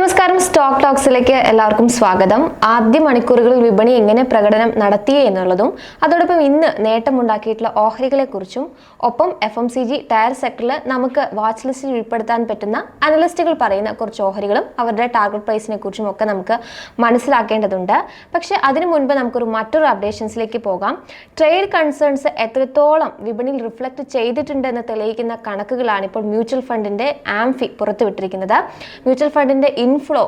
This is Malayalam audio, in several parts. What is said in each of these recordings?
നമസ്കാരം. സ്റ്റോക്ക് ടോക്സിലേക്ക് എല്ലാവർക്കും സ്വാഗതം. ആദ്യ മണിക്കൂറുകളിൽ വിപണി എങ്ങനെ പ്രകടനം നടത്തി എന്നുള്ളതും അതോടൊപ്പം ഇന്ന് നേട്ടമുണ്ടാക്കിയിട്ടുള്ള ഓഹരികളെ കുറിച്ചും ഒപ്പം F M C G tyre സെക്ടറിൽ നമുക്ക് വാച്ച് ലിസ്റ്റിൽ ഉൾപ്പെടുത്താൻ പറ്റുന്ന അനലിസ്റ്റുകൾ പറയുന്ന കുറച്ച് ഓഹരികളും അവരുടെ ടാർഗറ്റ് പ്രൈസിനെ കുറിച്ചും ഒക്കെ നമുക്ക് മനസ്സിലാക്കേണ്ടതുണ്ട്. പക്ഷേ അതിനു മുൻപ് നമുക്കൊരു മറ്റൊരു അപ്ഡേഷൻസിലേക്ക് പോകാം. ട്രേഡ് കൺസേൺസ് എത്രത്തോളം വിപണിയിൽ റിഫ്ലക്ട് ചെയ്തിട്ടുണ്ടെന്ന് തെളിയിക്കുന്ന കണക്കുകളാണ് ഇപ്പോൾ മ്യൂച്വൽ ഫണ്ടിന്റെ ആംഫി പുറത്തുവിട്ടിരിക്കുന്നത്. മ്യൂച്വൽ ഫണ്ടിന്റെ ഇൻഫ്ലോ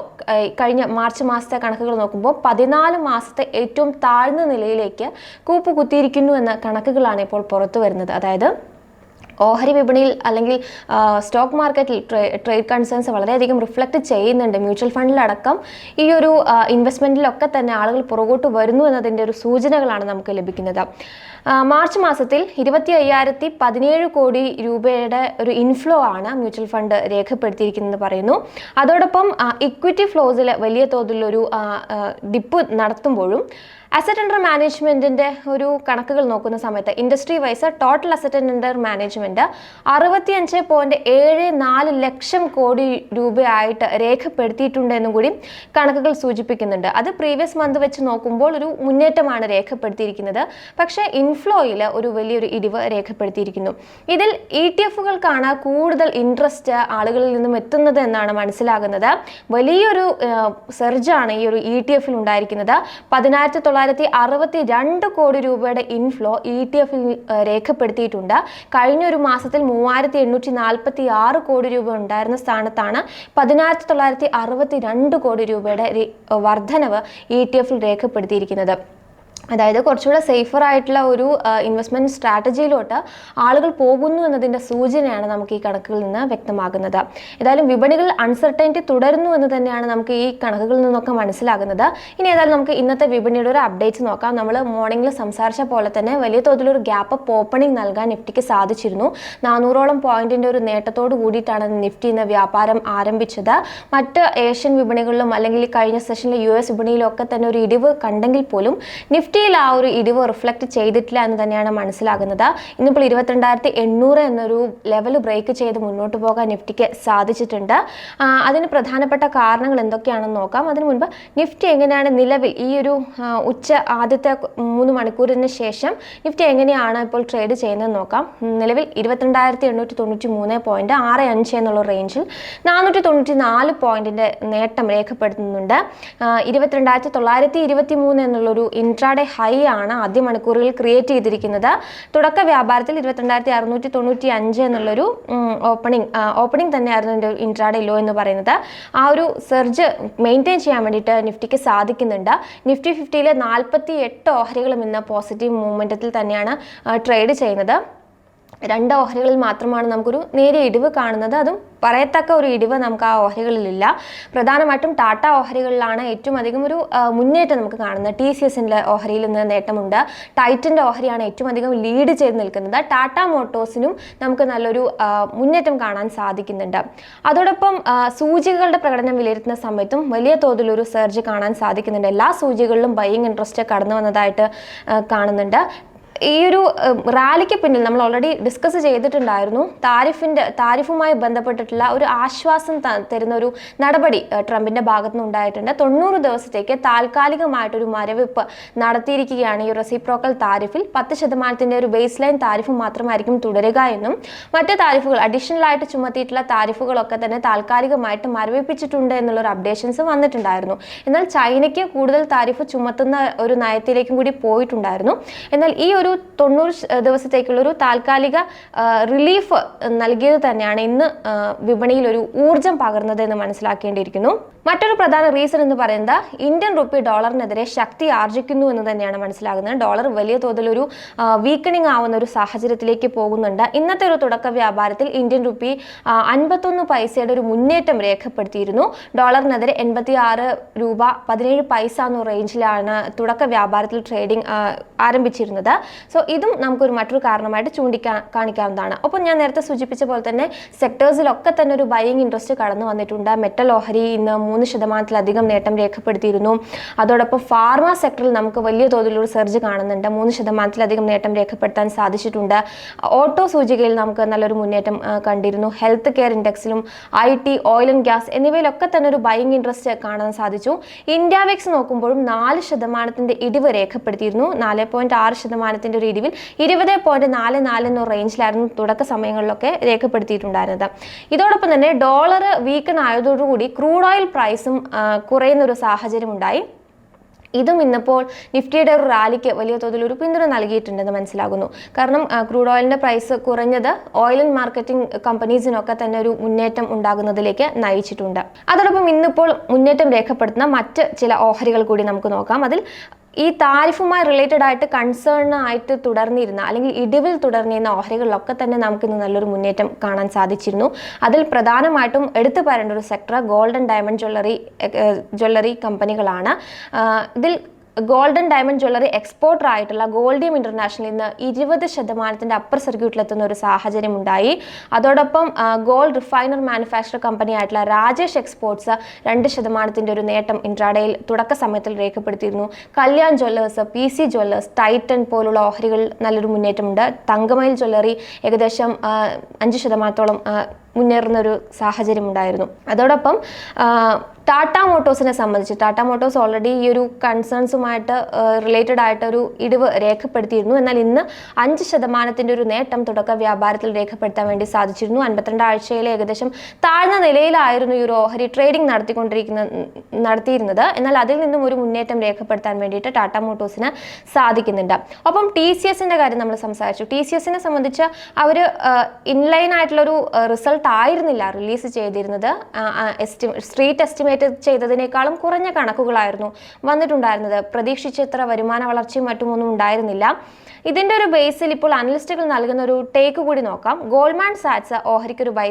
കഴിഞ്ഞ മാർച്ച് മാസത്തെ കണക്കുകൾ നോക്കുമ്പോൾ പതിനാല് മാസത്തെ ഏറ്റവും താഴ്ന്ന നിലയിലേക്ക് കൂപ്പ് കുത്തിയിരിക്കുന്നു എന്ന കണക്കുകളാണ് ഇപ്പോൾ പുറത്തു വരുന്നത്. അതായത് ഓഹരി വിപണിയിൽ അല്ലെങ്കിൽ സ്റ്റോക്ക് മാർക്കറ്റിൽ ട്രേ ട്രേഡ് കൺസേൺസ് വളരെയധികം റിഫ്ലക്റ്റ് ചെയ്യുന്നുണ്ട്. മ്യൂച്വൽ ഫണ്ടിലടക്കം ഈ ഒരു ഇൻവെസ്റ്റ്മെന്റിലൊക്കെ തന്നെ ആളുകൾ പുറകോട്ട് വരുന്നു എന്നതിന്റെ ഒരു സൂചനകളാണ് നമുക്ക് ലഭിക്കുന്നത്. മാർച്ച് മാസത്തിൽ ഇരുപത്തി അയ്യായിരത്തി പതിനേഴ് കോടി രൂപയുടെ ഒരു ഇൻഫ്ലോ ആണ് മ്യൂച്വൽ ഫണ്ട് രേഖപ്പെടുത്തിയിരിക്കുന്നത് പറയുന്നു. അതോടൊപ്പം ഇക്വിറ്റി ഫ്ലോസിൽ വലിയ തോതിലൊരു ഡിപ്പ് നടത്തുമ്പോഴും അസറ്റ് അണ്ടർ മാനേജ്മെന്റിന്റെ ഒരു കണക്കുകൾ നോക്കുന്ന സമയത്ത് industry wise total asset under management അറുപത്തിയഞ്ച് പോയിന്റ് ഏഴ് നാല് ലക്ഷം കോടി രൂപയായിട്ട് രേഖപ്പെടുത്തിയിട്ടുണ്ട് എന്നും കൂടി കണക്കുകൾ സൂചിപ്പിക്കുന്നുണ്ട്. അത് പ്രീവിയസ് മന്ത് വെച്ച് നോക്കുമ്പോൾ ഒരു മുന്നേറ്റമാണ് രേഖപ്പെടുത്തിയിരിക്കുന്നത്. പക്ഷേ ഇൻഫ്ലോയിൽ ഒരു വലിയൊരു ഇടിവ് രേഖപ്പെടുത്തിയിരിക്കുന്നു. ഇതിൽ ഇ ടി എഫുകൾക്കാണ് കൂടുതൽ ഇൻട്രസ്റ്റ് ആളുകളിൽ നിന്നും എത്തുന്നത് എന്നാണ് മനസ്സിലാകുന്നത്. വലിയൊരു സെർജാണ് ഈ ഒരു ഇ ടി എഫിൽ ഉണ്ടായിരിക്കുന്നത്. പതിനായിരത്തി തൊള്ളായിരത്തി അറുപത്തി രണ്ട് കോടി രൂപയുടെ ഇൻഫ്ലോ ഇ ടി എഫിൽ രേഖപ്പെടുത്തിയിട്ടുണ്ട്. കഴിഞ്ഞ ഒരു മാസത്തിൽ മൂവായിരത്തി എണ്ണൂറ്റി നാൽപ്പത്തി ആറ് കോടി രൂപ ഉണ്ടായിരുന്ന സ്ഥാനത്താണ് പതിനായിരത്തി തൊള്ളായിരത്തി അറുപത്തി രണ്ട് കോടി രൂപയുടെ വർധനവ് ഇ ടി എഫിൽ രേഖപ്പെടുത്തിയിരിക്കുന്നത്. അതായത് കുറച്ചുകൂടെ സേഫർ ആയിട്ടുള്ള ഒരു ഇൻവെസ്റ്റ്മെന്റ് സ്ട്രാറ്റജിയിലോട്ട് ആളുകൾ പോകുന്നു എന്നതിന്റെ സൂചനയാണ് നമുക്ക് ഈ കണക്കുകളിൽ നിന്ന് വ്യക്തമാകുന്നത്. ഏതായാലും വിപണികൾ അൺസർട്ടൈനിറ്റി തുടരുന്നു എന്ന് തന്നെയാണ് നമുക്ക് ഈ കണക്കുകളിൽ നിന്നൊക്കെ മനസ്സിലാകുന്നത്. ഇനി ഏതായാലും നമുക്ക് ഇന്നത്തെ വിപണിയുടെ ഒരു അപ്ഡേറ്റ്സ് നോക്കാം. നമ്മൾ മോർണിംഗിൽ സംസാരിച്ച പോലെ തന്നെ വലിയ തോതിലൊരു ഗ്യാപ്പ് അപ്പ് ഓപ്പണിംഗ് നൽകാൻ നിഫ്റ്റിക്ക് സാധിച്ചിരുന്നു. നാനൂറോളം പോയിന്റിന്റെ ഒരു നേട്ടത്തോട് കൂടിയിട്ടാണ് നിഫ്റ്റി ഇന്ന് വ്യാപാരം ആരംഭിച്ചത്. മറ്റ് ഏഷ്യൻ വിപണികളിലും അല്ലെങ്കിൽ കഴിഞ്ഞ സെഷനിലെ യു എസ് വിപണിയിലൊക്കെ തന്നെ ഒരു ഇടിവ് കണ്ടെങ്കിൽ പോലും നിഫ്റ്റിയിൽ ആ ഒരു ഇടിവ് റിഫ്ലക്ട് ചെയ്തിട്ടില്ല എന്ന് തന്നെയാണ് മനസ്സിലാകുന്നത്. ഇന്നിപ്പോൾ ഇരുപത്തിരണ്ടായിരത്തി എണ്ണൂറ് എന്നൊരു ലെവൽ ബ്രേക്ക് ചെയ്ത് മുന്നോട്ട് പോകാൻ നിഫ്റ്റിക്ക് സാധിച്ചിട്ടുണ്ട്. അതിന് പ്രധാനപ്പെട്ട കാരണങ്ങൾ എന്തൊക്കെയാണെന്ന് നോക്കാം. അതിനു മുൻപ് നിഫ്റ്റി എങ്ങനെയാണ് നിലവിൽ ഈ ഒരു ഉച്ച ആദ്യത്തെ മൂന്ന് മണിക്കൂറിന് ശേഷം നിഫ്റ്റി എങ്ങനെയാണ് ഇപ്പോൾ ട്രേഡ് ചെയ്യുന്നതെന്ന് നോക്കാം. നിലവിൽ ഇരുപത്തിരണ്ടായിരത്തി എണ്ണൂറ്റി തൊണ്ണൂറ്റി മൂന്ന് പോയിന്റ് ആറ് അഞ്ച് എന്നുള്ള റേഞ്ചിൽ നാനൂറ്റി തൊണ്ണൂറ്റി നാല് പോയിന്റിന്റെ നേട്ടം രേഖപ്പെടുത്തുന്നുണ്ട്. ഇരുപത്തിരണ്ടായിരത്തി തൊള്ളായിരത്തി ഇരുപത്തി മൂന്ന് എന്നുള്ളൊരു ഇൻട്രാഡേ ഹൈ ആണ് ആദ്യ മണിക്കൂറുകളിൽ ക്രിയേറ്റ് ചെയ്തിരിക്കുന്നത്. തുടക്ക വ്യാപാരത്തിൽ ഇരുപത്തിരണ്ടായിരത്തി അറുന്നൂറ്റി തൊണ്ണൂറ്റി അഞ്ച് എന്നുള്ളൊരു ഓപ്പണിംഗ് ഓപ്പണിംഗ് തന്നെയായിരുന്നു എന്റെ ഇൻട്രാഡേ ലോ എന്ന് പറയുന്നത്. ആ ഒരു സെർജ് മെയിന്റെയിൻ ചെയ്യാൻ വേണ്ടിയിട്ട് നിഫ്റ്റിക്ക് സാധിക്കുന്നുണ്ട്. നിഫ്റ്റി ഫിഫ്റ്റിയിലെ നാൽപ്പത്തി എട്ട് ഓഹരികളും ഇന്ന് പോസിറ്റീവ് മൂവ്മെന്റത്തിൽ തന്നെയാണ് ട്രേഡ് ചെയ്യുന്നത്. രണ്ട് ഓഹരികളിൽ മാത്രമാണ് നമുക്കൊരു നേരിയ ഇടിവ് കാണുന്നത്. അതും പറയത്തക്ക ഒരു ഇടിവ് നമുക്ക് ആ ഓഹരികളിലില്ല. പ്രധാനമായിട്ടും ടാറ്റ ഓഹരികളിലാണ് ഏറ്റവും അധികം ഒരു മുന്നേറ്റം നമുക്ക് കാണുന്നത്. ടി സി എസിന്റെ ഓഹരിയിൽ നിന്ന് നേട്ടമുണ്ട്. ടൈറ്റിന്റെ ഓഹരിയാണ് ഏറ്റവും അധികം ലീഡ് ചെയ്ത് നിൽക്കുന്നത്. ടാറ്റ മോട്ടോഴ്സിനും നമുക്ക് നല്ലൊരു മുന്നേറ്റം കാണാൻ സാധിക്കുന്നുണ്ട്. അതോടൊപ്പം സൂചികകളുടെ പ്രകടനം വിലയിരുത്തുന്ന സമയത്തും വലിയ തോതിലൊരു സർജ് കാണാൻ സാധിക്കുന്നുണ്ട്. എല്ലാ സൂചികളിലും ബൈയിങ് ഇൻട്രസ്റ്റ് കടന്നു വന്നതായിട്ട് കാണുന്നുണ്ട്. ഈ ഒരു റാലിക്ക് പിന്നിൽ നമ്മൾ ഓൾറെഡി ഡിസ്കസ് ചെയ്തിട്ടുണ്ടായിരുന്നു താരിഫിന്റെ താരിഫുമായി ബന്ധപ്പെട്ടിട്ടുള്ള ഒരു ആശ്വാസം തരുന്ന ഒരു നടപടി ട്രംപിന്റെ ഭാഗത്തു നിന്ന് ഉണ്ടായിട്ടുണ്ട്. തൊണ്ണൂറ് ദിവസത്തേക്ക് താൽക്കാലികമായിട്ടൊരു മരവിപ്പ് നടത്തിയിരിക്കുകയാണ് ഈ റെസിപ്രോക്കൽ താരിഫിൽ. പത്ത് ശതമാനത്തിന്റെ ഒരു ബേസ് ലൈൻ താരിഫ് മാത്രമായിരിക്കും തുടരുക എന്നും മറ്റ് താരിഫുകൾ അഡീഷണൽ ആയിട്ട് ചുമത്തിയിട്ടുള്ള താരിഫുകളൊക്കെ തന്നെ താൽക്കാലികമായിട്ട് മരവിപ്പിച്ചിട്ടുണ്ട് എന്നുള്ളൊരു അപ്ഡേഷൻസ് വന്നിട്ടുണ്ടായിരുന്നു. എന്നാൽ ചൈനയ്ക്ക് കൂടുതൽ താരിഫ് ചുമത്തുന്ന ഒരു നയത്തിലേക്കും കൂടി പോയിട്ടുണ്ടായിരുന്നു. എന്നാൽ ഈ ഒരു തൊണ്ണൂറ് ദിവസത്തേക്കുള്ള ഒരു താൽക്കാലിക റിലീഫ് നൽകിയത് തന്നെയാണ് ഇന്ന് വിപണിയിൽ ഒരു ഊർജം പകർന്നത് എന്ന് മനസ്സിലാക്കേണ്ടിയിരിക്കുന്നു. മറ്റൊരു പ്രധാന റീസൺ എന്ന് പറയുന്നത് ഇന്ത്യൻ റുപ്പി ഡോളറിനെതിരെ ശക്തി ആർജിക്കുന്നു എന്ന് തന്നെയാണ് മനസ്സിലാകുന്നത്. ഡോളർ വലിയ തോതിൽ ഒരു വീക്കണിംഗ് ആവുന്ന ഒരു സാഹചര്യത്തിലേക്ക് പോകുന്നുണ്ട്. ഇന്നത്തെ ഒരു തുടക്ക വ്യാപാരത്തിൽ ഇന്ത്യൻ റുപ്പി അൻപത്തൊന്ന് പൈസയുടെ ഒരു മുന്നേറ്റം രേഖപ്പെടുത്തിയിരുന്നു. ഡോളറിനെതിരെ എൺപത്തി ആറ് രൂപ പതിനേഴ് പൈസ എന്ന റേഞ്ചിലാണ് തുടക്ക വ്യാപാരത്തിൽ ട്രേഡിംഗ് ആരംഭിച്ചിരുന്നത്. സോ ഇതും നമുക്കൊരു മറ്റൊരു കാരണമായിട്ട് ചൂണ്ടിക്കാ കാണിക്കാവുന്നതാണ്. ഒപ്പം ഞാൻ നേരത്തെ സൂചിപ്പിച്ച പോലെ തന്നെ സെക്ടേഴ്സിലൊക്കെ തന്നെ ഒരു ബൈയിങ് ഇൻട്രസ്റ്റ് കടന്നു വന്നിട്ടുണ്ട്. മെറ്റൽ ഓഹരി ഇന്ന് മൂന്ന് ശതമാനത്തിലധികം നേട്ടം രേഖപ്പെടുത്തിയിരുന്നു. അതോടൊപ്പം ഫാർമ സെക്ടറിൽ നമുക്ക് വലിയ തോതിലൊരു സെർജ് കാണുന്നുണ്ട്. മൂന്ന് ശതമാനത്തിലധികം നേട്ടം രേഖപ്പെടുത്താൻ സാധിച്ചിട്ടുണ്ട്. ഓട്ടോ സൂചികയിൽ നമുക്ക് നല്ലൊരു മുന്നേറ്റം കണ്ടിരുന്നു. Health care ഇൻഡെക്സിലും I T oil and gas എന്നിവയിലൊക്കെ തന്നെ ഒരു ബൈയിങ് ഇൻട്രസ്റ്റ് കാണാൻ സാധിച്ചു. ഇന്ത്യ വെക്സ് നോക്കുമ്പോഴും നാല് ശതമാനത്തിന്റെ ഇടിവ് രേഖപ്പെടുത്തിയിരുന്നു. നാല് പോയിന്റ് ആറ് ശതമാനത്തിന്റെ ഒരു ഇടിവിൽ ഇരുപത് പോയിന്റ് നാല് നാല് എന്ന റേഞ്ചിലായിരുന്നു തുടക്ക സമയങ്ങളിലൊക്കെ രേഖപ്പെടുത്തിയിട്ടുണ്ടായിരുന്നത്. ഇതോടൊപ്പം തന്നെ ഡോളർ വീക്കൺ ആയതോടുകൂടി ക്രൂഡ് ഓയിൽ പ്രൈസും കുറയുന്ന ഒരു സാഹചര്യം ഉണ്ടായി. ഇതും ഇന്നിപ്പോൾ നിഫ്റ്റിയുടെ ഒരു റാലിക്ക് വലിയ തോതിൽ ഒരു പിന്തുണ നൽകിയിട്ടുണ്ടെന്ന് മനസ്സിലാകുന്നു. കാരണം ക്രൂഡ് ഓയിലിന്റെ പ്രൈസ് കുറഞ്ഞത് ഓയിൽ ആൻഡ് മാർക്കറ്റിംഗ് കമ്പനീസിനൊക്കെ തന്നെ ഒരു മുന്നേറ്റം ഉണ്ടാകുന്നതിലേക്ക് നയിച്ചിട്ടുണ്ട്. അതോടൊപ്പം ഇന്നിപ്പോൾ മുന്നേറ്റം രേഖപ്പെടുത്തുന്ന മറ്റ് ചില ഓഹരികൾ കൂടി നമുക്ക് നോക്കാം. അതിൽ ഈ താരിഫുമായി റിലേറ്റഡ് ആയിട്ട് കൺസേൺ ആയിട്ട് തുടർന്നിരുന്ന അല്ലെങ്കിൽ ഇടിവിൽ തുടർന്നിരുന്ന ഓഹരികളിലൊക്കെ തന്നെ നമുക്ക് ഇന്ന് നല്ലൊരു മുന്നേറ്റം കാണാൻ സാധിച്ചിരുന്നു. അതിൽ പ്രധാനമായിട്ടും എടുത്തു പറയേണ്ട ഒരു sector golden diamond jewellery jewellery കമ്പനികളാണ്. ഇതിൽ ഗോൾഡൻ ഡയമണ്ട് ജ്വല്ലറി എക്സ്പോർട്ടർ ആയിട്ടുള്ള ഗോൾഡിയം ഇന്റർനാഷണൽ ഇന്ന് ഇരുപത് ശതമാനത്തിന്റെ അപ്പർ സർക്യൂട്ടിലെത്തുന്ന ഒരു സാഹചര്യം ഉണ്ടായി അതോടൊപ്പം ഗോൾഡ് റിഫൈനർ മാനുഫാക്ചർ കമ്പനി ആയിട്ടുള്ള രാജേഷ് എക്സ്പോർട്സ് രണ്ട് ശതമാനത്തിന്റെ ഒരു നേട്ടം ഇൻട്രാഡയിൽ തുടക്ക സമയത്തിൽ രേഖപ്പെടുത്തിയിരുന്നു. Kalyan jewellers P C jewellers Titan പോലുള്ള ഓഹരികളിൽ നല്ലൊരു മുന്നേറ്റമുണ്ട്. തങ്കമയിൽ ജ്വല്ലറി ഏകദേശം അഞ്ച് ശതമാനത്തോളം മുന്നേറുന്ന ഒരു സാഹചര്യം ഉണ്ടായിരുന്നു അതോടൊപ്പം ടാറ്റ മോട്ടോഴ്സിനെ സംബന്ധിച്ച് ടാറ്റ മോട്ടോഴ്സ് ഓൾറെഡി ഈ ഒരു കൺസേൺസുമായിട്ട് റിലേറ്റഡ് ആയിട്ട് ഒരു ഇടിവ് രേഖപ്പെടുത്തിയിരുന്നു. എന്നാൽ ഇന്ന് അഞ്ച് ശതമാനത്തിന്റെ ഒരു നേട്ടം തുടക്ക വ്യാപാരത്തിൽ രേഖപ്പെടുത്താൻ വേണ്ടി സാധിച്ചിരുന്നു. അൻപത്തിരണ്ട് ആഴ്ചയിലെ ഏകദേശം താഴ്ന്ന നിലയിലായിരുന്നു ഈ ഒരു ഓഹരി ട്രേഡിംഗ് നടത്തിക്കൊണ്ടിരിക്കുന്ന നടത്തിയിരുന്നത്. എന്നാൽ അതിൽ നിന്നും ഒരു മുന്നേറ്റം രേഖപ്പെടുത്താൻ വേണ്ടിയിട്ട് ടാറ്റ മോട്ടോഴ്സിന് സാധിക്കുന്നുണ്ട്. ഒപ്പം ടി സി എസിന്റെ കാര്യം നമ്മൾ സംസാരിച്ചു. ടി സി എസിനെ സംബന്ധിച്ച് അവർ ഇൻലൈൻ ആയിട്ടുള്ളൊരു റിസൾട്ട് ആയിരുന്നില്ല റിലീസ് ചെയ്തിരുന്നത്. എസ്റ്റി സ്ട്രീറ്റ് എസ്റ്റിമേറ്റ് ചെയ്തതിനേക്കാളും കുറഞ്ഞ കണക്കുകളായിരുന്നു വന്നിട്ടുണ്ടായിരുന്നത്. പ്രതീക്ഷിച്ചത്ര വരുമാന വളർച്ചയും മറ്റുമൊന്നും ഉണ്ടായിരുന്നില്ല. ഇതിന്റെ ഒരു ബേസിൽ ഇപ്പോൾ അനലിസ്റ്റുകൾ നൽകുന്ന ഒരു ടേക്ക് കൂടി നോക്കാം. ഗോൾഡ്മാൻ സാറ്റ്സ് ഓഹരിക്ക് ഒരു ബൈ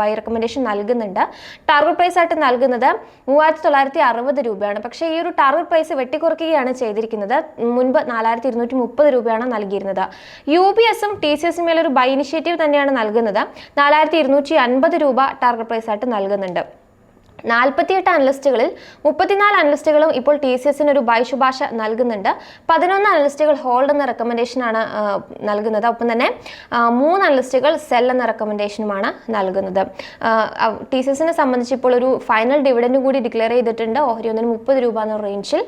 ബൈ റെക്കമെൻഡേഷൻ നൽകുന്നുണ്ട്. ടാർഗറ്റ് പ്രൈസ് ആയിട്ട് നൽകുന്നത് മൂവായിരത്തി തൊള്ളായിരത്തി അറുപത് രൂപയാണ്. പക്ഷേ ഈ ഒരു ടാർഗറ്റ് പ്രൈസ് വെട്ടിക്കുറയ്ക്കുകയാണ് ചെയ്തിരിക്കുന്നത്. മുൻപ് നാലായിരത്തി ഇരുന്നൂറ്റി മുപ്പത് രൂപയാണ് നൽകിയിരുന്നത് യു ബി എസും ടി സി എസും മേലൊരു ബൈ ഇനിഷ്യേറ്റീവ് തന്നെയാണ് നൽകുന്നത്. നാലായിരത്തി ഇരുന്നൂറ്റി അൻപത് രൂപ ടാർഗറ്റ് പ്രൈസ് ആയിട്ട് നൽകുന്നുണ്ട്. നാൽപ്പത്തിയെട്ട് അനലിസ്റ്റുകളിൽ മുപ്പത്തിനാല് അനലിസ്റ്റുകളും ഇപ്പോൾ ടി സി എസിന് ഒരു ബൈ ശുപാർശ നൽകുന്നുണ്ട്. പതിനൊന്ന് അനലിസ്റ്റുകൾ ഹോൾഡ് എന്ന റെക്കമെൻഡേഷനാണ് നൽകുന്നത്. ഒപ്പം തന്നെ മൂന്ന് അനലിസ്റ്റുകൾ സെൽ എന്ന റെക്കമെൻഡേഷനുമാണ് നൽകുന്നത്. ടി സി എസിനെ സംബന്ധിച്ച് ഇപ്പോൾ ഒരു ഫൈനൽ ഡിവിഡൻഡ് കൂടി ഡിക്ലെയർ ചെയ്തിട്ടുണ്ട്. ഓഹരി ഒന്നിന് മുപ്പത് രൂപ എന്ന റേഞ്ചിൽ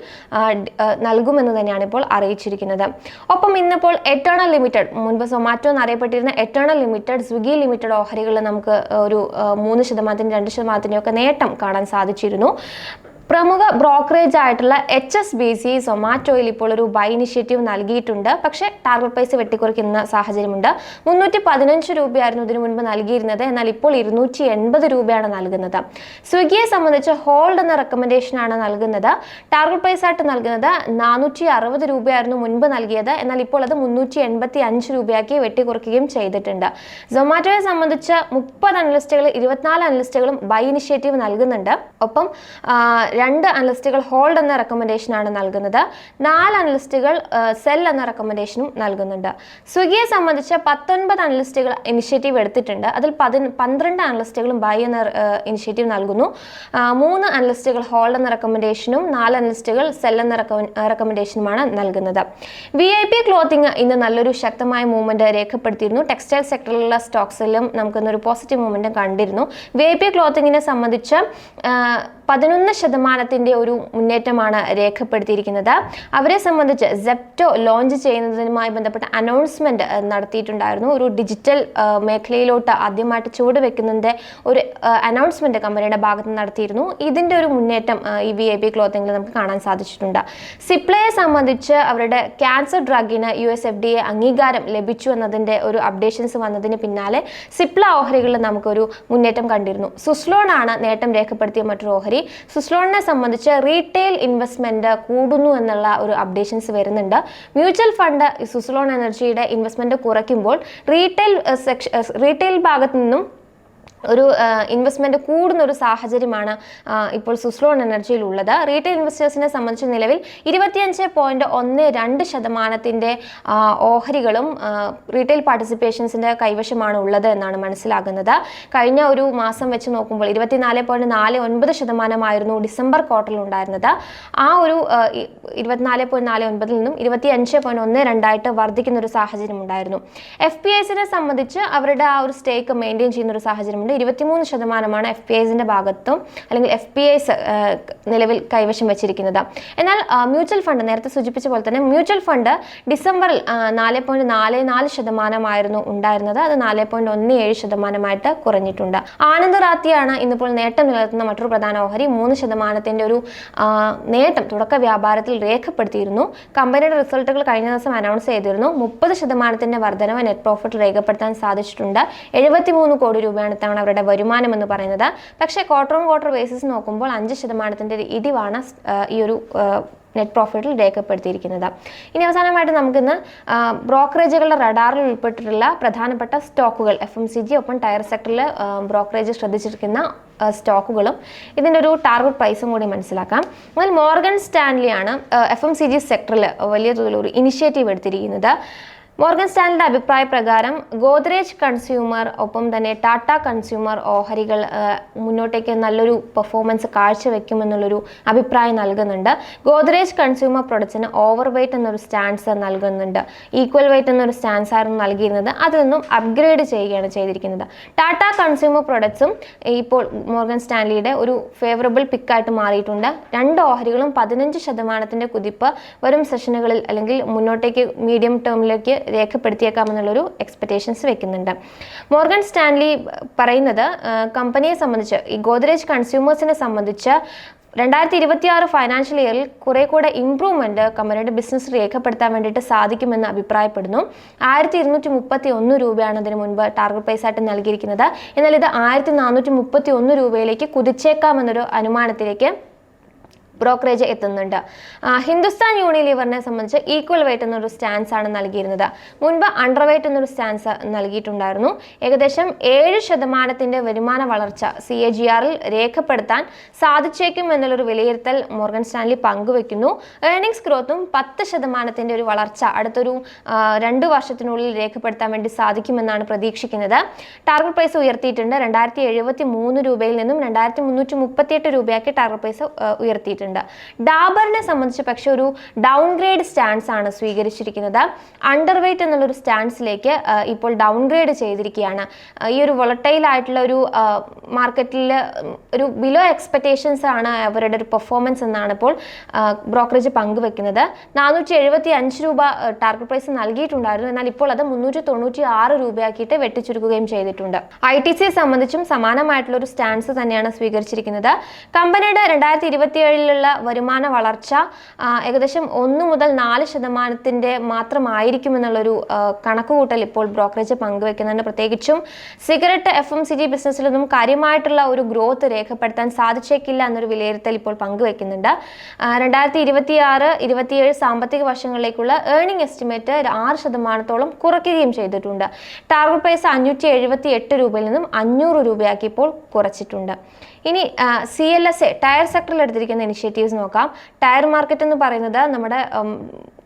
നൽകുമെന്ന് തന്നെയാണ് ഇപ്പോൾ അറിയിച്ചിരിക്കുന്നത്. ഒപ്പം ഇന്നിപ്പോൾ എറ്റേണൽ ലിമിറ്റഡ് മുൻപ് സൊമാറ്റോ എന്നറിയപ്പെട്ടിരുന്ന എറ്റേണൽ ലിമിറ്റഡ് സ്വിഗ്ഗി ലിമിറ്റഡ് ഓഹരികളിൽ നമുക്ക് ഒരു മൂന്ന് ശതമാനത്തിന് രണ്ട് ശതമാനത്തിന്റെയൊക്കെ നേട്ടം കാണാൻ സാധിച്ചിരുന്നു. പ്രമുഖ ബ്രോക്കറേജ് ആയിട്ടുള്ള എച്ച് എസ് ബി സി സൊമാറ്റോയിൽ ഇപ്പോൾ ഒരു ബൈ ഇനിഷ്യേറ്റീവ് നൽകിയിട്ടുണ്ട്. പക്ഷേ ടാർഗറ്റ് പ്രൈസ് വെട്ടിക്കുറയ്ക്കുന്ന സാഹചര്യമുണ്ട്. മുന്നൂറ്റി പതിനഞ്ച് രൂപയായിരുന്നു ഇതിനു മുൻപ് നൽകിയിരുന്നത്. എന്നാൽ ഇപ്പോൾ ഇരുന്നൂറ്റി എൺപത് രൂപയാണ് നൽകുന്നത്. സ്വിഗ്ഗിയെ സംബന്ധിച്ച് ഹോൾഡ് എന്ന റെക്കമെൻഡേഷൻ ആണ് നൽകുന്നത്. ടാർഗറ്റ് പ്രൈസ് ആയിട്ട് നൽകുന്നത് നാനൂറ്റി അറുപത് രൂപയായിരുന്നു മുൻപ് നൽകിയത്. എന്നാൽ ഇപ്പോൾ അത് മുന്നൂറ്റി എൺപത്തി അഞ്ച് രൂപയാക്കി വെട്ടിക്കുറയ്ക്കുകയും ചെയ്തിട്ടുണ്ട്. സൊമാറ്റോയെ സംബന്ധിച്ച് മുപ്പത് അനലിസ്റ്റുകൾ ഇരുപത്തിനാല് അനലിസ്റ്റുകളും ബൈ ഇനിഷ്യേറ്റീവ് നൽകുന്നുണ്ട്. ഒപ്പം രണ്ട് അനലിസ്റ്റുകൾ ഹോൾഡ് എന്ന റെക്കമെൻഡേഷനാണ് നൽകുന്നത്. നാല് അനലിസ്റ്റുകൾ സെൽ എന്ന റെക്കമെൻഡേഷനും നൽകുന്നുണ്ട്. സ്വിഗ്ഗിയെ സംബന്ധിച്ച് പത്തൊൻപത് അനലിസ്റ്റുകൾ ഇനിഷ്യേറ്റീവ് എടുത്തിട്ടുണ്ട്. അതിൽ പതി പന്ത്രണ്ട് അനലിസ്റ്റുകളും ബൈ എന്ന ഇനിഷ്യേറ്റീവ് നൽകുന്നു. മൂന്ന് അനലിസ്റ്റുകൾ ഹോൾഡ് എന്ന റെക്കമെൻഡേഷനും നാല് അനലിസ്റ്റുകൾ സെൽ എന്ന റെക്കമെൻഡേഷനുമാണ് നൽകുന്നത്. വി ഐ പി ക്ലോത്തിങ് ഇന്ന് നല്ലൊരു ശക്തമായ മൂവ്മെന്റ് രേഖപ്പെടുത്തിയിരുന്നു. ടെക്സ്റ്റൈൽ സെക്ടറിലുള്ള സ്റ്റോക്സിലും നമുക്കിന്നൊരു പോസിറ്റീവ് മൂവ്മെന്റ് കണ്ടിരുന്നു. വി ഐ പി ക്ലോത്തിങ്ങിനെ സംബന്ധിച്ച് പതിനൊന്ന് ശതമാനത്തിന്റെ ഒരു മുന്നേറ്റമാണ് രേഖപ്പെടുത്തിയിരിക്കുന്നത്. അവരെ സംബന്ധിച്ച് സെപ്റ്റോ ലോഞ്ച് ചെയ്യുന്നതിനുമായി ബന്ധപ്പെട്ട അനൗൺസ്മെന്റ് നടത്തിയിട്ടുണ്ടായിരുന്നു. ഒരു ഡിജിറ്റൽ മേഖലയിലോട്ട് ആദ്യമായിട്ട് ചുവട് ചുവടുവെക്കുന്നതിന്റെ ഒരു അനൗൺസ്മെന്റ് കമ്പനിയുടെ ഭാഗത്ത് നടത്തിയിരുന്നു. ഇതിന്റെ ഒരു മുന്നേറ്റം ഈ വി ഐ പി ക്ലോത്തിങ്ങിൽ നമുക്ക് കാണാൻ സാധിച്ചിട്ടുണ്ട്. സിപ്ലയെ സംബന്ധിച്ച് അവരുടെ cancer ഡ്രഗിന് U S F D A അംഗീകാരം ലഭിച്ചു എന്നതിന്റെ ഒരു അപ്ഡേഷൻസ് വന്നതിന് പിന്നാലെ സിപ്ല ഓഹരികളിൽ നമുക്കൊരു മുന്നേറ്റം കണ്ടിരുന്നു. സുസ്ലോൺ ആണ് നേട്ടം രേഖപ്പെടുത്തിയ മറ്റൊരു ഓഹരി. സുസ്ലോണിനെ സംബന്ധിച്ച് റീറ്റെയിൽ ഇൻവെസ്റ്റ്മെന്റ് കൂടുന്നു എന്നുള്ള ഒരു അപ്ഡേഷൻസ് വരുന്നുണ്ട്. മ്യൂച്വൽ ഫണ്ട് സുസ്ലോൺ എനർജിയുടെ ഇൻവെസ്റ്റ്മെന്റ് കുറയ്ക്കുമ്പോൾ റീറ്റെയിൽ സെക്ഷ റീറ്റെയിൽ ഭാഗത്തു നിന്നും ഒരു ഇൻവെസ്റ്റ്മെന്റ് കൂടുന്ന ഒരു സാഹചര്യമാണ് ഇപ്പോൾ സുസ്ലോൺ എനർജിയിൽ ഉള്ളത് റീറ്റെയിൽ ഇൻവെസ്റ്റേഴ്സിനെ സംബന്ധിച്ച് നിലവിൽ ഇരുപത്തിയഞ്ച് പോയിന്റ് ഒന്ന് രണ്ട് ശതമാനത്തിന്റെ ഓഹരികളും റീറ്റെയിൽ പാർട്ടിസിപ്പേഷൻസിന്റെ കൈവശമാണ് ഉള്ളത് എന്നാണ് മനസ്സിലാകുന്നത്. കഴിഞ്ഞ ഒരു മാസം വെച്ച് നോക്കുമ്പോൾ ഇരുപത്തിനാല് പോയിന്റ് നാല് ഒൻപത് ശതമാനമായിരുന്നു ഡിസംബർ ക്വാർട്ടറിൽ ഉണ്ടായിരുന്നത്. ആ ഒരു ഇരുപത്തിനാല് പോയിന്റ് നാല് ഒൻപതിൽ നിന്നും ഇരുപത്തി അഞ്ച് പോയിന്റ് ഒന്ന് രണ്ടായിട്ട് വർദ്ധിക്കുന്ന ഒരു സാഹചര്യം ഉണ്ടായിരുന്നു എഫ് പി ഐസിനെ സംബന്ധിച്ച് അവരുടെ ആ ഒരു സ്റ്റേക്ക് മെയിന്റെയിൻ ചെയ്യുന്ന ഒരു സാഹചര്യമുണ്ട് ഇരുപത്തിമൂന്ന് ശതമാനമാണ് എഫ് പി ഐസിന്റെ ഭാഗത്തും അല്ലെങ്കിൽ എഫ് പി ഐസ് നിലവിൽ കൈവശം വെച്ചിരിക്കുന്നത്. എന്നാൽ മ്യൂച്വൽ ഫണ്ട് നേരത്തെ സൂചിപ്പിച്ച പോലെ തന്നെ മ്യൂച്വൽ ഫണ്ട് ഡിസംബറിൽ നാല് പോയിന്റ് നാല് നാല് ശതമാനമായിരുന്നു ഉണ്ടായിരുന്നത്. അത് നാല് പോയിന്റ് ഒന്ന് ഏഴ് ശതമാനമായിട്ട് കുറഞ്ഞിട്ടുണ്ട്. ആനന്ദ് റാത്തിയാണ് ഇന്നിപ്പോൾ നേട്ടം നിലനിർത്തുന്ന മറ്റൊരു പ്രധാന ഓഹരി. മൂന്ന് ശതമാനത്തിന്റെ ഒരു നേട്ടം തുടക്ക വ്യാപാരത്തിൽ രേഖപ്പെടുത്തിയിരുന്നു. കമ്പനിയുടെ റിസൾട്ടുകൾ കഴിഞ്ഞ ദിവസം അനൗൺസ് ചെയ്തിരുന്നു. മുപ്പത് ശതമാനത്തിന്റെ വർധനവ് നെറ്റ് പ്രോഫിറ്റ് രേഖപ്പെടുത്താൻ സാധിച്ചിട്ടുണ്ട്. എഴുപത്തിമൂന്ന് കോടി രൂപയാണ് ഇത്തവണ അവരുടെ വരുമാനം എന്ന് പറയുന്നത്. പക്ഷേ ക്വാർട്ടർ ഓൺ ക്വാർട്ടർ ബേസിസ് നോക്കുമ്പോൾ അഞ്ച് ശതമാനത്തിന്റെ ഇടിവാണ് ഈ ഒരു നെറ്റ് പ്രോഫിറ്റിൽ രേഖപ്പെടുത്തിയിരിക്കുന്നത്. ഇനി അവസാനമായിട്ട് നമുക്കിന്ന് ബ്രോക്കറേജുകളുടെ റഡാറിൽ ഉൾപ്പെട്ടിട്ടുള്ള പ്രധാനപ്പെട്ട സ്റ്റോക്കുകൾ എഫ് എം സി ജി ഒപ്പം ടയർ സെക്ടറിൽ ബ്രോക്കറേജ് ശ്രദ്ധിച്ചിരിക്കുന്ന സ്റ്റോക്കുകളും ഇതിന്റെ ഒരു ടാർഗറ്റ് പ്രൈസും കൂടി മനസ്സിലാക്കാം. എന്നാൽ മോർഗൻ സ്റ്റാൻലിയാണ് എഫ് എം സി ജി സെക്ടറിൽ വലിയ തോതിൽ ഒരു ഇനിഷ്യേറ്റീവ് എടുത്തിരിക്കുന്നത്. മോർഗൻ സ്റ്റാൻഡിന്റെ അഭിപ്രായ പ്രകാരം ഗോദ്രേജ് കൺസ്യൂമർ ഒപ്പം തന്നെ ടാറ്റ കൺസ്യൂമർ ഓഹരികൾ മുന്നോട്ടേക്ക് നല്ലൊരു പെർഫോമൻസ് കാഴ്ചവെക്കുമെന്നുള്ളൊരു അഭിപ്രായം നൽകുന്നുണ്ട്. ഗോദ്രേജ് കൺസ്യൂമർ പ്രൊഡക്ട്സിന് ഓവർ വെയ്റ്റ് എന്നൊരു സ്റ്റാൻസ് നൽകുന്നുണ്ട്. ഈക്വൽ വെയ്റ്റ് എന്നൊരു സ്റ്റാൻസ് ആയിരുന്നു നൽകിയിരുന്നത്. അതിൽ നിന്നും അപ്ഗ്രേഡ് ചെയ്യുകയാണ് ചെയ്തിരിക്കുന്നത്. ടാറ്റ കൺസ്യൂമർ പ്രൊഡക്ട്സും ഇപ്പോൾ മോർഗൻ സ്റ്റാൻലിയുടെ ഒരു ഫേവറബിൾ പിക്കായിട്ട് മാറിയിട്ടുണ്ട്. രണ്ട് ഓഹരികളും പതിനഞ്ച് ശതമാനത്തിന്റെ കുതിപ്പ് വരും സെഷനുകളിൽ അല്ലെങ്കിൽ മുന്നോട്ടേക്ക് മീഡിയം ടേമിലേക്ക് രേഖപ്പെടുത്തിയേക്കാമെന്നുള്ളൊരു എക്സ്പെക്റ്റേഷൻസ് വെക്കുന്നുണ്ട്. മോർഗൻ സ്റ്റാൻലി പറയുന്നത് കമ്പനിയെ സംബന്ധിച്ച് ഈ ഗോദ്രേജ് കൺസ്യൂമേഴ്സിനെ സംബന്ധിച്ച് രണ്ടായിരത്തി ഇരുപത്തി ആറ് ഫൈനാൻഷ്യൽ ഇയറിൽ കുറെ കൂടെ ഇംപ്രൂവ്മെന്റ് കമ്പനിയുടെ ബിസിനസ് രേഖപ്പെടുത്താൻ വേണ്ടിയിട്ട് സാധിക്കുമെന്ന് അഭിപ്രായപ്പെടുന്നു. ആയിരത്തി ഇരുന്നൂറ്റി മുപ്പത്തി ഒന്ന് രൂപയാണ് അതിന് മുൻപ് ടാർഗറ്റ് പ്രൈസ് ആയിട്ട് നൽകിയിരിക്കുന്നത്. എന്നാൽ ഇത് ആയിരത്തി നാനൂറ്റി മുപ്പത്തി ഒന്ന് രൂപയിലേക്ക് കുതിച്ചേക്കാമെന്നൊരു അനുമാനത്തിലേക്ക് ബ്രോക്കറേജ് എത്തുന്നുണ്ട്. ഹിന്ദുസ്ഥാൻ യൂണിലിവറിനെ സംബന്ധിച്ച് ഈക്വൽ വെയിറ്റ് എന്നൊരു സ്റ്റാൻസ് ആണ് നൽകിയിരുന്നത്. മുൻപ് അണ്ടർ വെയിറ്റ് എന്നൊരു സ്റ്റാൻസ് നൽകിയിട്ടുണ്ടായിരുന്നു. ഏകദേശം ഏഴ് ശതമാനത്തിന്റെ വരുമാന വളർച്ച സി എ ജി ആറിൽ രേഖപ്പെടുത്താൻ സാധിച്ചേക്കും എന്നുള്ളൊരു വിലയിരുത്തൽ മോർഗൻ സ്റ്റാൻലി പങ്കുവെക്കുന്നു. ഏർണിംഗ്സ് ഗ്രോത്തും പത്ത് ശതമാനത്തിന്റെ ഒരു വളർച്ച അടുത്തൊരു രണ്ട് വർഷത്തിനുള്ളിൽ രേഖപ്പെടുത്താൻ വേണ്ടി സാധിക്കുമെന്നാണ് പ്രതീക്ഷിക്കുന്നത്. ടാർഗറ്റ് പ്രൈസ് ഉയർത്തിയിട്ടുണ്ട്. രണ്ടായിരത്തി എഴുപത്തി മൂന്ന് രൂപയിൽ നിന്നും രണ്ടായിരത്തി മുന്നൂറ്റി മുപ്പത്തിയെട്ട് രൂപയാക്കി ടാർഗറ്റ് പ്രൈസ് ആ, ഉയർത്തിയിട്ടുണ്ട് ഡാബറിനെ സംബന്ധിച്ച് പക്ഷെ ഒരു ഡൗൺ ഗ്രേഡ് സ്റ്റാൻസ് ആണ് സ്വീകരിച്ചിരിക്കുന്നത്. അണ്ടർ വെയ്റ്റ് എന്നുള്ളൊരു സ്റ്റാൻസിലേക്ക് ഇപ്പോൾ ഡൗൺ ഗ്രേഡ് ചെയ്തിരിക്കുകയാണ് ഈ ഒരു വൊളട്ടൈൽ ആയിട്ടുള്ള ഒരു മാർക്കറ്റിൽ ഒരു ബിലോ എക്സ്പെക്റ്റേഷൻസ് ആണ് അവരുടെ ഒരു പെർഫോമൻസ് എന്നാണ് ഇപ്പോൾ ബ്രോക്കറേജ് പങ്കുവെക്കുന്നത്. നാനൂറ്റി എഴുപത്തി അഞ്ച് രൂപ ടാർഗറ്റ് പ്രൈസ് നൽകിയിട്ടുണ്ടായിരുന്നു. എന്നാൽ ഇപ്പോൾ അത് മുന്നൂറ്റി തൊണ്ണൂറ്റി ആറ് രൂപയാക്കിയിട്ട് വെട്ടിച്ചുരുക്കുകയും ചെയ്തിട്ടുണ്ട്. ഐ ടി സിയെ സംബന്ധിച്ചും സമാനമായിട്ടുള്ള ഒരു സ്റ്റാൻസ് തന്നെയാണ് സ്വീകരിച്ചിരിക്കുന്നത്. കമ്പനിയുടെ രണ്ടായിരത്തി ഇരുപത്തിയേഴിലുള്ള വരുമാന വളർച്ച ഏകദേശം ഒന്ന് മുതൽ നാല് ശതമാനത്തിന്റെ മാത്രമായിരിക്കുമെന്നുള്ളൊരു കണക്കുകൂട്ടൽ ഇപ്പോൾ ബ്രോക്കറേജ് പങ്കുവെക്കുന്നുണ്ട്. പ്രത്യേകിച്ചും cigarette F M C G ബിസിനസ്സിലൊന്നും കാര്യമായിട്ടുള്ള ഒരു ഗ്രോത്ത് രേഖപ്പെടുത്താൻ സാധിച്ചേക്കില്ല എന്നൊരു വിലയിരുത്തൽ ഇപ്പോൾ പങ്കുവെക്കുന്നുണ്ട്. രണ്ടായിരത്തി ഇരുപത്തി ആറ് ഇരുപത്തിയേഴ് സാമ്പത്തിക വർഷങ്ങളിലേക്കുള്ള ഏർണിംഗ് എസ്റ്റിമേറ്റ് ആറ് ശതമാനത്തോളം കുറയ്ക്കുകയും ചെയ്തിട്ടുണ്ട്. ടാർഗറ്റ് പ്രൈസ് അഞ്ഞൂറ്റി എഴുപത്തി എട്ട് രൂപയിൽ നിന്നും അഞ്ഞൂറ് രൂപയാക്കി ഇപ്പോൾ കുറച്ചിട്ടുണ്ട്. ഇനി C L S A tyre സെക്ടറിൽ എടുത്തിരിക്കുന്ന ഇനിഷ്യേറ്റീവ്സ് നോക്കാം. ടയർ മാർക്കറ്റ് എന്ന് പറയുന്നത് നമ്മുടെ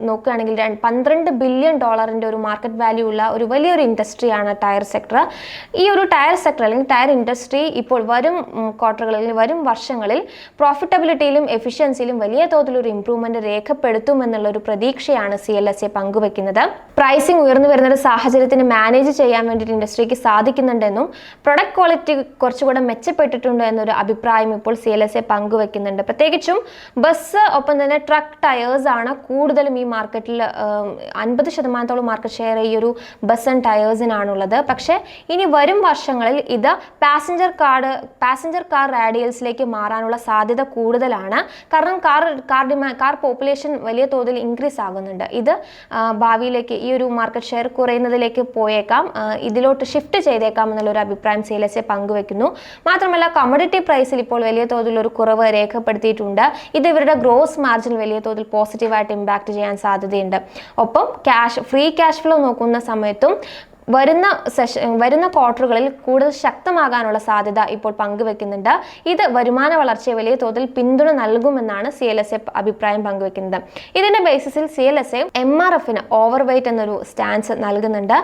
നോക്കുകയാണെങ്കിൽ രണ്ട് പന്ത്രണ്ട് ബില്യൺ ഡോളറിന്റെ ഒരു മാർക്കറ്റ് വാല്യൂ ഉള്ള ഒരു വലിയൊരു ഇൻഡസ്ട്രിയാണ് ടയർ സെക്ടർ ഈ ഒരു ടയർ സെക്ടർ അല്ലെങ്കിൽ ടയർ ഇൻഡസ്ട്രി ഇപ്പോൾ വരും ക്വാർട്ടറുകളിൽ വരും വർഷങ്ങളിൽ പ്രോഫിറ്റബിലിറ്റിയിലും എഫിഷ്യൻസിയിലും വലിയ തോതിലൊരു ഇമ്പ്രൂവ്മെന്റ് രേഖപ്പെടുത്തുമെന്നുള്ള ഒരു പ്രതീക്ഷയാണ് സി എൽ എസ് എ പങ്കുവെക്കുന്നത്. പ്രൈസിംഗ് ഉയർന്നു വരുന്ന ഒരു സാഹചര്യത്തിന് മാനേജ് ചെയ്യാൻ വേണ്ടിയിട്ട് ഇൻഡസ്ട്രിക്ക് സാധിക്കുന്നുണ്ടെന്നും പ്രൊഡക്റ്റ് ക്വാളിറ്റി കുറച്ചുകൂടെ മെച്ചപ്പെട്ടിട്ടുണ്ട് എന്നൊരു അഭിപ്രായം ഇപ്പോൾ സി എൽ എസ് എ പങ്കുവെക്കുന്നുണ്ട്. പ്രത്യേകിച്ചും ബസ് ഒപ്പം തന്നെ ട്രക്ക് ടയേഴ്സ് ആണ് കൂടുതലും ഈ മാർക്കറ്റിൽ അൻപത് ശതമാനത്തോളം മാർക്കറ്റ് ഷെയർ ഈ ഒരു ബസ് ആൻഡ് ടയേഴ്സിനാണുള്ളത് പക്ഷേ ഇനി വരും വർഷങ്ങളിൽ ഇത് പാസഞ്ചർ കാർഡ് പാസഞ്ചർ കാർ റാഡിയൽസിലേക്ക് മാറാനുള്ള സാധ്യത കൂടുതലാണ്. കാരണം car car demand car population വലിയ തോതിൽ ഇൻക്രീസ് ആകുന്നുണ്ട്. ഇത് ഭാവിയിലേക്ക് ഈ ഒരു മാർക്കറ്റ് ഷെയർ കുറയുന്നതിലേക്ക് പോയേക്കാം. ഇതിലോട്ട് ഷിഫ്റ്റ് ചെയ്തേക്കാം എന്നുള്ളൊരു അഭിപ്രായം സി എൽ എസ് എ പങ്കുവെക്കുന്നു. മാത്രമല്ല കമ്മോഡിറ്റി പ്രൈസിൽ ഇപ്പോൾ വലിയ തോതിൽ ഒരു കുറവ് രേഖപ്പെടുത്തിയിട്ടുണ്ട്. ഇത് ഇവരുടെ ഗ്രോസ് മാർജിൻ വലിയ തോതിൽ പോസിറ്റീവായിട്ട് ഇമ്പാക്ട് ചെയ്യാൻ സാധ്യതയുണ്ട്. ഒപ്പം ക്യാഷ് ഫ്രീ ക്യാഷ് ഫ്ലോ നോക്കുന്ന സമയത്തും വരുന്ന സെഷൻ വരുന്ന ക്വാർട്ടറുകളിൽ കൂടുതൽ ശക്തമാകാനുള്ള സാധ്യത ഇപ്പോൾ പങ്കുവെക്കുന്നുണ്ട്. ഇത് വരുമാന വളർച്ചയെ വലിയ തോതിൽ പിന്തുണ നൽകുമെന്നാണ് സി എൽ എസ് എ അഭിപ്രായം പങ്കുവെക്കുന്നത്. ഇതിന്റെ ബേസിസിൽ C L S A M R എഫിന് ഓവർ വെയിറ്റ് എന്നൊരു സ്റ്റാൻസ് നൽകുന്നുണ്ട്.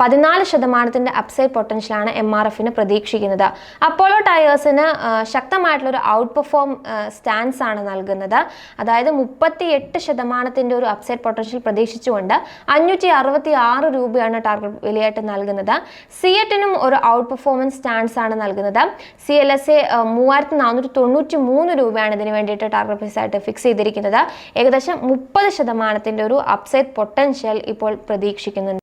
പതിനാല് ശതമാനത്തിന്റെ അപ്സൈഡ് പൊട്ടൻഷ്യലാണ് എം ആർ എഫിന് പ്രതീക്ഷിക്കുന്നത്. അപ്പോളോ ടയേഴ്സിന് ശക്തമായിട്ടുള്ള ഒരു ഔട്ട് പെർഫോം സ്റ്റാൻസ് ആണ് നൽകുന്നത്. അതായത് മുപ്പത്തി എട്ട് ശതമാനത്തിന്റെ ഒരു അപ്സൈഡ് പൊട്ടൻഷ്യൽ പ്രതീക്ഷിച്ചുകൊണ്ട് അഞ്ഞൂറ്റി അറുപത്തി ആറ് രൂപയാണ് ടാർഗറ്റ് വിലയായിട്ട് നൽകുന്നത്. സിയറ്റിനും ഒരു ഔട്ട് പെർഫോമൻസ് സ്റ്റാൻസ് ആണ് നൽകുന്നത്. സി എൽ എസ് എ മൂവായിരത്തി നാനൂറ്റി തൊണ്ണൂറ്റി മൂന്ന് രൂപയാണ് ഇതിന് വേണ്ടിയിട്ട് ടാർഗറ്റ് പ്രൈസ് ആയിട്ട് ഫിക്സ് ചെയ്തിരിക്കുന്നത്. ഏകദേശം മുപ്പത് ശതമാനത്തിന്റെ ഒരു അപ്സൈഡ് പൊട്ടൻഷ്യൽ ഇപ്പോൾ പ്രതീക്ഷിക്കുന്നുണ്ട്.